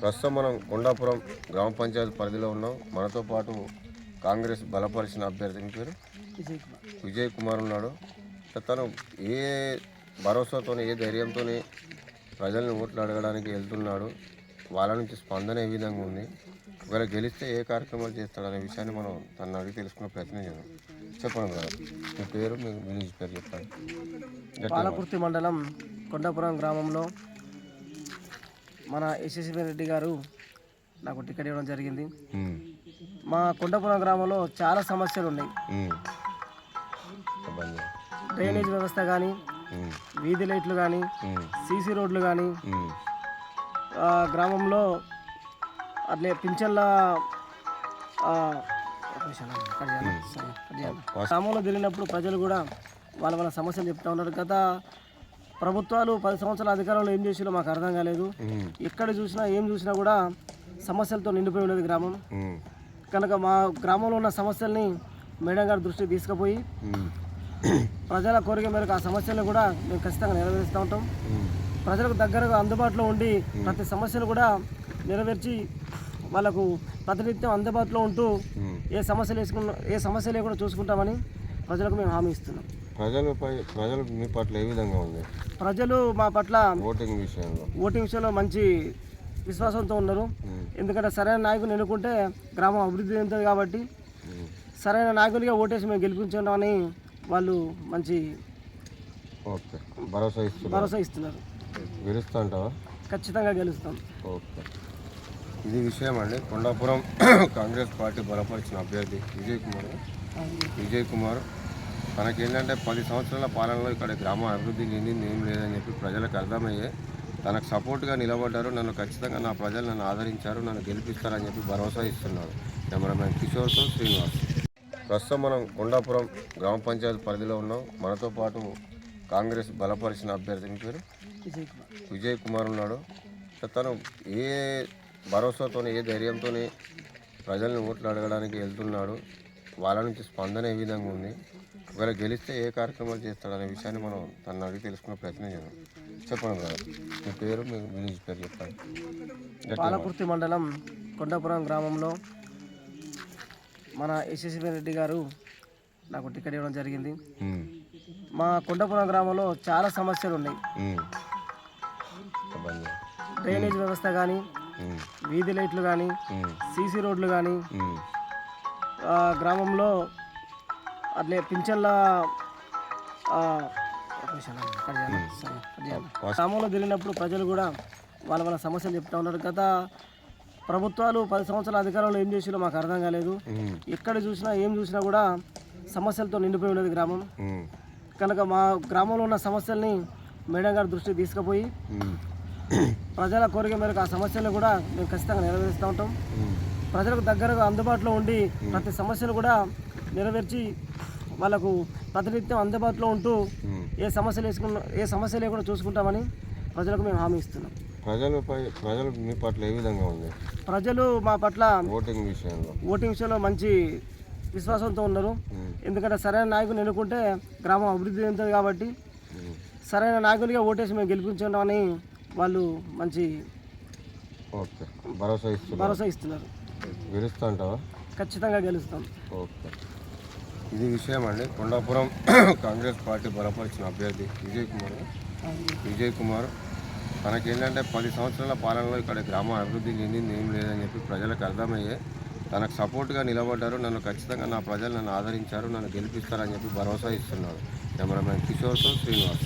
ప్రస్తుతం మనం కొండాపురం గ్రామ పంచాయతీ పరిధిలో ఉన్నాం. మనతో పాటు కాంగ్రెస్ బలపరిచిన అభ్యర్థి పేరు? విజయ్ కుమార్ ఉన్నాడు. తను ఏ భరోసాతో ఏ ధైర్యంతో ప్రజల్ని ఓట్లు అడగడానికి వెళ్తున్నాడు. వాళ్ళ నుంచి స్పందన ఏ విధంగా ఉంది? ఒకవేళ గెలిస్తే ఏ కార్యక్రమాలు చేస్తాడనే విషయాన్ని మనం తను అడిగి తెలుసుకునే ప్రయత్నం చేద్దాం. చెప్పండి మీ పేరు మీ విలేజ్ పేరు చెప్పండి. గట్టిగా పాలకుర్తి మండలం కొండాపురం గ్రామంలో మన యశస్వి రెడ్డి గారు నాకు టికెట్ ఇవ్వడం జరిగింది. మా కొండాపురం గ్రామంలో చాలా సమస్యలు ఉన్నాయి. డ్రైనేజ్ వ్యవస్థ కానీ వీధి లైట్లు కానీ సీసీ రోడ్లు కానీ గ్రామంలో అట్లే పింఛన్ల. గ్రామంలో తిరిగినప్పుడు ప్రజలు కూడా వాళ్ళ వాళ్ళ సమస్యలు చెప్తా ఉన్నారు గత ప్రభుత్వాలు పది సంవత్సరాల అధికారంలో ఏం చేసినా మాకు అర్థం కాలేదు. ఎక్కడ చూసినా ఏం చూసినా కూడా సమస్యలతో నిండిపోయి ఉన్నది గ్రామం. కనుక మా గ్రామంలో ఉన్న సమస్యల్ని మేడం గారి దృష్టికి తీసుకుపోయి ప్రజల కోరిక మేరకు ఆ సమస్యలను కూడా మేము ఖచ్చితంగా నెరవేరుస్తూ ఉంటాం. ప్రజలకు దగ్గరగా అందుబాటులో ఉండి ప్రతి సమస్యను కూడా నెరవేర్చి వాళ్ళకు ప్రతినిత్యం అందుబాటులో ఉంటూ ఏ సమస్యలు వేసుకున్న ఏ సమస్య లేకుండా చూసుకుంటామని ప్రజలకు మేము హామీ ఇస్తున్నాం. ప్రజలపై ప్రజలు మీ పట్ల ఏ విధంగా ఉంది? ప్రజలు మా పట్ల ఓటింగ్ విషయంలో. ఓటింగ్ విషయంలో మంచి విశ్వాసంతో ఉన్నారు. ఎందుకంటే సరైన నాయకుని ఎన్నుకుంటే గ్రామం అభివృద్ధి చెందుతుంది కాబట్టి. సరైన నాయకునిగా ఓటేసి మేము గెలిపించున్నామని వాళ్ళు మంచి ఓకే. భరోసా ఇస్తున్నారు. భరోసా ఇస్తున్నారు. గెలుస్తా ఖచ్చితంగా గెలుస్తాం. ఓకే. ఇది విషయం అండి. కొండాపురం కాంగ్రెస్ పార్టీ బలపరిచిన అభ్యర్థి విజయ్ కుమార్. విజయ్ కుమార్ తనకేంటంటే పది సంవత్సరాల పాలనలో ఇక్కడ గ్రామ అభివృద్ధి చెందింది ఏం లేదని చెప్పి ప్రజలకు అర్థమయ్యే తనకు సపోర్ట్గా నిలబడ్డారు నన్ను ఖచ్చితంగా నా ప్రజలు నన్ను ఆదరించారు నన్ను గెలిపిస్తారని చెప్పి భరోసా ఇస్తున్నారు కెమెరామెన్ కిషోర్తో శ్రీనివాస్. ప్రస్తుతం మనం కొండాపురం గ్రామ పంచాయతీ పరిధిలో ఉన్నాం. మనతో పాటు కాంగ్రెస్ బలపరిచిన అభ్యర్థి మీ పేరు? విజయ్ కుమార్. ఉన్నాడు. తను ఏ భరోసాతో ఏ ధైర్యంతో ప్రజల్ని ఓట్లు అడగడానికి వెళ్తున్నాడు వాళ్ళ నుంచి స్పందన ఏ విధంగా ఉంది ఒకవేళ గెలిస్తే ఏ కార్యక్రమాలు చేస్తాడనే విషయాన్ని మనం తను అడిగి తెలుసుకునే ప్రయత్నం చేద్దాం. చెప్పండి బ్రదర్ మీ పేరు మీ విలేజ్ పేరు చెప్పండి. పాలకుర్తి మండలం కొండాపురం గ్రామంలో మన యశస్వి రెడ్డి గారు నాకు టికెట్ ఇవ్వడం జరిగింది. మా కొండాపురం గ్రామంలో చాలా సమస్యలు ఉన్నాయి. డ్రైనేజ్ వ్యవస్థ కానీ వీధి లైట్లు కానీ సీసీ రోడ్లు కానీ గ్రామంలో అట్లే పింఛన్ల. గ్రామంలో తిరిగినప్పుడు ప్రజలు కూడా వాళ్ళ వాళ్ళ సమస్యలు చెప్తా ఉన్నారు. గత ప్రభుత్వాలు పది సంవత్సరాల అధికారంలో ఏం చేసినా మాకు అర్థం కాలేదు. ఎక్కడ చూసినా ఏం చూసినా కూడా సమస్యలతో నిండిపోయి ఉన్నది గ్రామం. కనుక మా గ్రామంలో ఉన్న సమస్యల్ని మేడం గారి దృష్టికి తీసుకుపోయి ప్రజల కోరిక మేరకు ఆ సమస్యలను కూడా మేము ఖచ్చితంగా నెరవేరుస్తూ ఉంటాం. ప్రజలకు దగ్గరగా అందుబాటులో ఉండి ప్రతి సమస్యను కూడా నెరవేర్చి వాళ్ళకు ప్రతినిత్యం అందుబాటులో ఉంటూ. ఏ సమస్యలు వేసుకున్న ఏ సమస్య లేకుండా చూసుకుంటామని ప్రజలకు మేము హామీ ఇస్తున్నాం. ప్రజలపై ప్రజలు మీ పట్ల ఏ విధంగా ఉంది? ప్రజలు మా పట్ల ఓటింగ్ విషయంలో. ఓటింగ్ విషయంలో మంచి విశ్వాసంతో ఉన్నారు. ఎందుకంటే సరైన నాయకుని ఎన్నుకుంటే గ్రామం అభివృద్ధి చెందుతుంది కాబట్టి. సరైన నాయకునిగా ఓటేసి మేము గెలిపించున్నామని వాళ్ళు మంచి ఓకే. భరోసా ఇస్తున్నారు. భరోసా ఇస్తున్నారు. గెలుస్తా అంటావా ఖచ్చితంగా గెలుస్తాం. ఓకే. ఇది విషయం అండి కొండాపురం కాంగ్రెస్ పార్టీ బలపరిచిన అభ్యర్థి విజయ్ కుమార్. విజయ్ కుమార్ తనకేంటంటే పది సంవత్సరాల పాలనలో ఇక్కడ గ్రామ అభివృద్ధి చెందింది ఏం లేదని చెప్పి ప్రజలకు అర్థమయ్యే తనకు సపోర్ట్గా నిలబడ్డారు నన్ను ఖచ్చితంగా నా ప్రజలు నన్ను ఆదరించారు నన్ను గెలిపిస్తారని చెప్పి భరోసా ఇస్తున్నారు. కెమెరామెన్ కిషోర్తో శ్రీనివాస్.